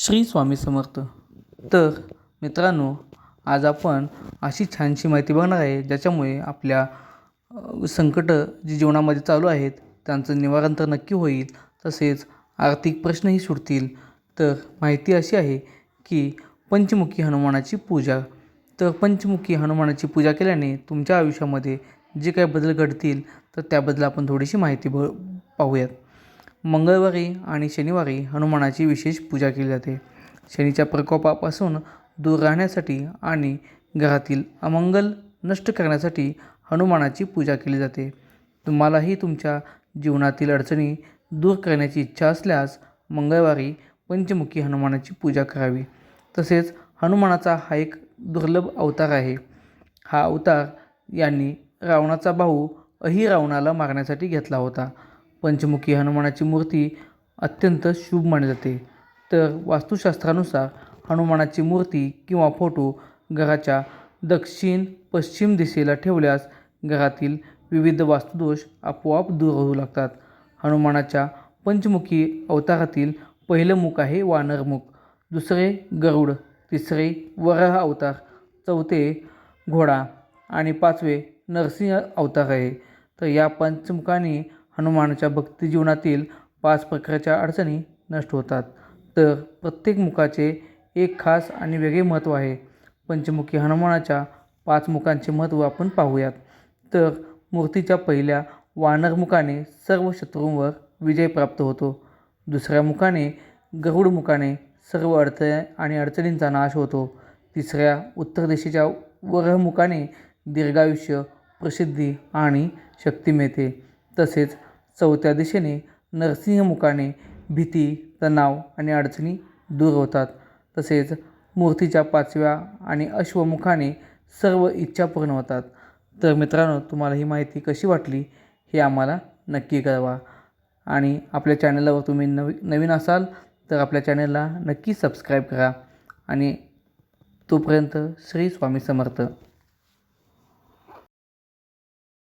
श्री स्वामी समर्थ. तर मित्रांनो आज आपण अशी छानशी माहिती बघणार आहे ज्याच्यामुळे आपल्या संकटं जी जीवनामध्ये चालू आहेत त्यांचं निवारण तर नक्की होईल तसेच आर्थिक प्रश्नही सुटतील. तर माहिती अशी आहे की पंचमुखी हनुमानाची पूजा. तर पंचमुखी हनुमानाची पूजा केल्याने तुमच्या आयुष्यामध्ये जे काही बदल घडतील तर त्याबद्दल आपण थोडीशी माहिती ब पाहूयात. मंगळवारी आणि शनिवारी हनुमानाची विशेष पूजा केली जाते. शनीच्या प्रकोपापासून दूर राहण्यासाठी आणि घरातील अमंगल नष्ट करण्यासाठी हनुमानाची पूजा केली जाते. तुम्हालाही तुमच्या जीवनातील अडचणी दूर करण्याची इच्छा असल्यास मंगळवारी पंचमुखी हनुमानाची पूजा करावी. तसेच हनुमानाचा हा एक दुर्लभ अवतार आहे. हा अवतार यांनी रावणाचा भाऊ अहिरावणाला मारण्यासाठी घेतला होता. पंचमुखी हनुमानाची मूर्ती अत्यंत शुभ मानली जाते. तर वास्तुशास्त्रानुसार हनुमानाची मूर्ती किंवा फोटो घराच्या दक्षिण पश्चिम दिशेला ठेवल्यास घरातील विविध वास्तुदोष आपोआप दूर होऊ लागतात. हनुमानाच्या पंचमुखी अवतारातील पहिलं मुख आहे वानरमुख दुसरे गरुड तिसरे वराह अवतार चौथे घोडा आणि पाचवे नरसिंह अवतार आहे. तर या पंचमुखाने हनुमानाच्या भक्तिजीवनातील पाच प्रकारच्या अडचणी नष्ट होतात. तर प्रत्येक मुखाचे एक खास आणि वेगळे महत्त्व आहे. पंचमुखी हनुमानाच्या पाच मुखांचे महत्त्व आपण पाहूयात. तर मूर्तीच्या पहिल्या वानर मुखाने सर्व शत्रूंवर विजय प्राप्त होतो. दुसऱ्या मुखाने गरुड मुखाने सर्व अडथळे आणि अडचणींचा नाश होतो. तिसऱ्या उत्तर दिशेच्या वरमुखाने दीर्घायुष्य प्रसिद्धी आणि शक्ती मिळते. तसेच चौथ्या दिशेने नरसिंहमुखाने भीती तणाव आणि अडचणी दूर होतात. तसेच मूर्तीच्या पाचव्या आणि अश्वमुखाने सर्व इच्छा पूर्ण होतात. तर मित्रांनो तुम्हाला ही माहिती कशी वाटली हे आम्हाला नक्की कळवा. आणि आपल्या चॅनलवर तुम्ही नवी नवीन असाल तर आपल्या चॅनलला नक्की सबस्क्राईब करा. आणि तोपर्यंत श्री स्वामी समर्थ.